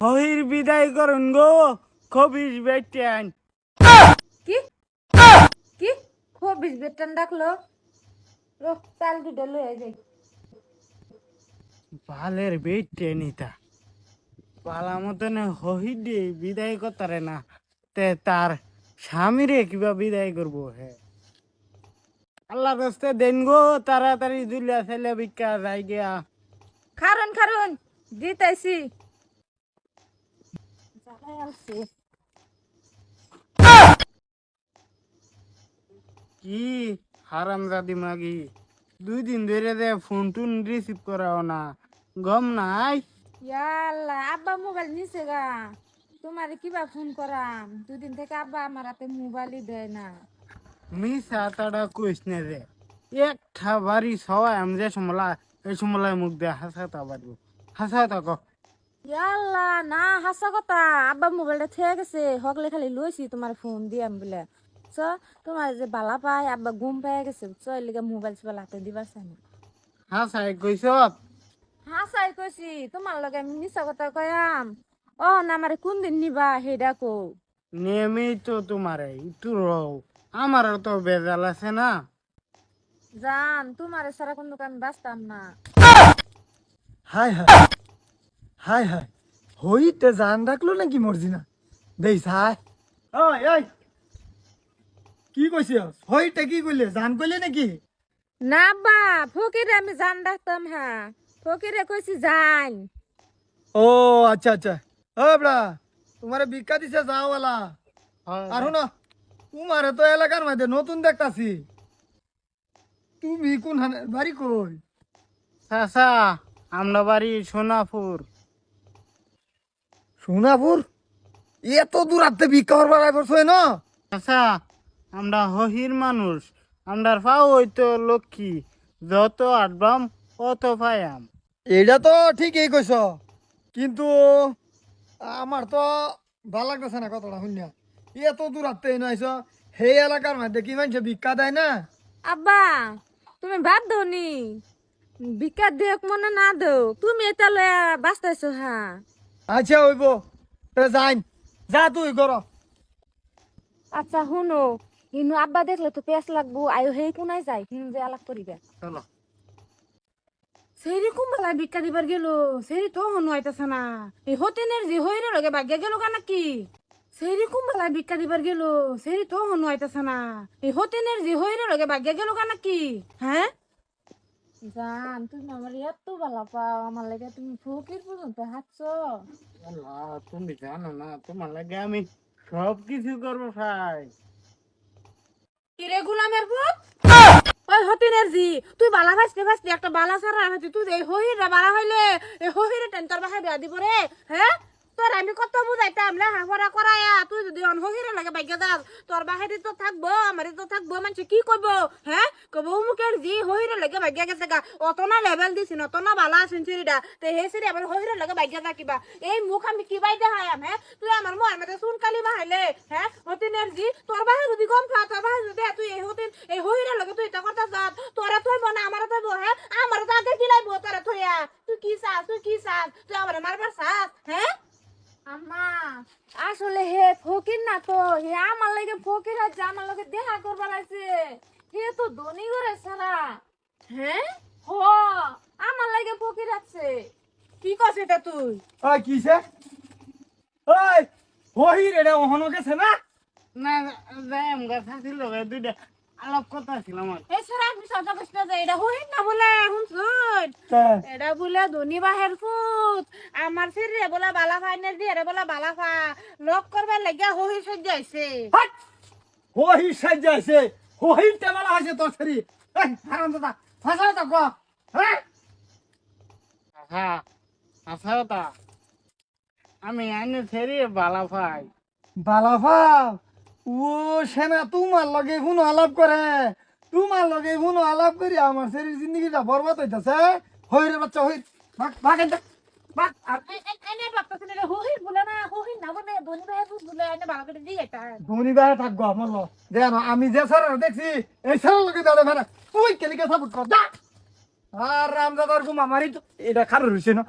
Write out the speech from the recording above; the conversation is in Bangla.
হহির বিদায় করুন গো খবিস বেটেন। কি? কি? খবিস বেতন ডাকলো? রো চাল দুটো লয়ে যাই। বালের বেটেন ইতা পালা মতন হহি দিয়ে বিদায় করতারে না। তে তার স্বামীরে কিবা বিদায় করব হে। আল্লাহ রাস্তে দেন গো তাড়াতাড়ি দুলিয়া ছেলে ভিক্ষা যাই গিয়া। খারুন খারুন দিতাইছি জ্বালাই আলছে। কি হারাম জাদি মাগি? দুই দিন ধরে দে ফোন টুন রিসিভ করাও না। গম নাই? ইয়াল্লা আব্বা মোবাইল নিছে গা। তোমারে কিবা ফোন করাম। দুদিন থেকে আব্বা আমার হাতে মোবাইলই দেয় না। মিসা তাড়া কইস না রে। একটা বাড়ি সবাই আমি যে সমলা এই সমলায় মুখ দিয়ে হাসাতা পারব। হাসাতা ক। ইয়াল্লা না হাসা কথা। আব্বা মোবাইলটা থেকে গেছে হকলে খালি লইছি তোমার ফোন দিয়াম বলে। চ তোমার যে বালা পায় আব্বা ঘুম পেয়ে গেছে চ এলিগে মোবাইল চোবাইল হাতে দিবার চাই না হাসাই কইস হাসাই কইছি তোমার লগে আমি মিছা কথা কয়াম। ও না আমারে কোন দিন নিবা হেডা কো নেমেই তো তোমারে একটু রও। আমার তো বেজাল আছে না। জান তোমারে সারা কোন দোকান বাঁচতাম না। হাই হাই। হাই হাই। হইতে জান রাখল নাকি মর্জি না দেই সাই ওই ওই কি কইছিস হইতে কি কইলে? জান কইলে নাকি? না বা ফকিরে আমি জান রাখতাম হ্যাঁ ফকিরে কইছি জান। ও আচ্ছা আচ্ছা। ও বড়া তোমারে ভিক্ষা দিছে যাওয়ালা। আর শুনো তোমারে তো এলাকার মধ্যে নতুন দেখতাছি। তুমি কোন হানে- বাড়ি কই? চাচা আমরা বাড়ি সোনাপুর। সোনাপুর? এত দূর আতে ভিক্ষা করবার আই করছ না চাচা আমরা হহির মানুষ। আমরা পাও হইতো লক্ষ্মী। যত আটবাম অত পায়াম। এইটা তো ঠিকই কইছ। কিন্তু আমার তো ভালো লাগতেছে না কথাটা শুনিয়া। এত দূর আতে নাইছ সেই এলাকার মধ্যে কি মানুষ ভিক্ষা দেয় না? আব্বা তুমি বাদ দাও নি ভিক্ষা দেখ মনে না দাও তুমি এটা লয়া বাঁচতেছো হ্যাঁ। আচ্ছা হইব। তে যাইন। যা তুই কর আচ্ছা শুনো। ইনু আব্বা দেখলে তো পেঁচ লাগবো আয়ো হেই কোনায় যায় হিন যে আলাপ করিবে। চলো। সেই কুম্বালা ভিক্ষা দিবার গেল সেই তো হনু আইতাছে না। এই হতেনের যে হইরে লগে ভাগ্য গেল কা নাকি? সেই কুম্বালা ভিক্ষা দিবার গেল সেই তো হনু আইতাছে না। এই হতেনের যে হইরে লগে ভাগ্য গেল কা নাকি? হ্যাঁ? জান তুমি আমার এত ভালো পাও আমার লাগে তুমি ফকির পর্যন্ত হাঁটছো। তুমি জানো না তোমার লাগে আমি সব কিছু করব ভাই। কিরে গুলামের পুত? ওই হতিনের জি তুই বালা ফাসতে ফাসতে একটা বালা সারা হাতি তুই এই হহিরা বালা হইলে এই হহিরে টেন তোর বাসায় বিয়া দিব রে হ্যাঁ? তোর আমি কত বুঝাইতাম, লে হাফরা করায়া, তুই যদি অন হহিরে লাগে বাইকে যাস, তোর বাসায় তো থাকব আমারই তো থাকব মানুষ কি কইব হ্যাঁ কব মুখের জি হহিরে লাগে বাইকে গেছে গা, অত না লেভেল দিছিন অত না বালা আছেন সিঁড়িটা, তো হে সিঁড়ি আবার হহিরে লাগে বাইকে যা কিবা। এই মুখ আমি কি বাই দেখায়াম হ্যাঁ তুই আমার মোর মধ্যে চুন কালি বাহাইলে হ্যাঁ হতিনের জি, তোর বাসায় যদি গম খা, তোর বাসায় যদি তুই এই হতিন, এই হহিরে লাগে তুই এটা কথা যাত তোরা থইব না, আমার থইব হ্যাঁ আমার তো আগে গিলাইব, তোরা থইয়া। তুই কি চাস, তুই কি চাস, তুই আমার মারবার চাস হ্যাঁ আসলে হে ফকির না তো হে আমার লাগে ফকির আছে আমার লগে দেখা করবার আছে হে তো ধনী করে সারা। হ্যাঁ হ আমার লাগে ফকির আছে। কি কস এটা তুই? ওই কিসে ওই হই রে ওহনো গেছে না? না যাই আমগা থাকি লগে দুইটা আলাপ কথা ছিল আমার। এই সারা আপনি সদা কষ্ট যে এটা হইন না বলে এটা বলে ধনী বাহের ফুট। আমার ফিরে বলে বালা ফাইনের দিয়ে রে বলে বালা ফা লক করবার লাগে হই সহ্য তোর হারাম দাদা ফাসা তো গো হ্যাঁ? আমি আইনে ফেরি বালা পাই বালাফা ও সেনা তোমার লগে কোনো আলাপ করে? তোমার লগে কোনো আলাপ করি আমার শরীর জিন্দগিটা বরবাদ হইতাছে। হই রে বাচ্চা হই। ভাগ ভাগ আর এনে হই বলে না হই না বলে ধনী বলে এনে বালা করে দিয়ে এটা। ধনী ভাই থাকব আমার লো দেন আমি যে স্যার দেখছি এই স্যার লগে দাঁড়ে মানে তুই কেলিকে সাপোর্ট কর আর রামদাদার গুম আমারই তো এটা খারাপ হয়েছে না।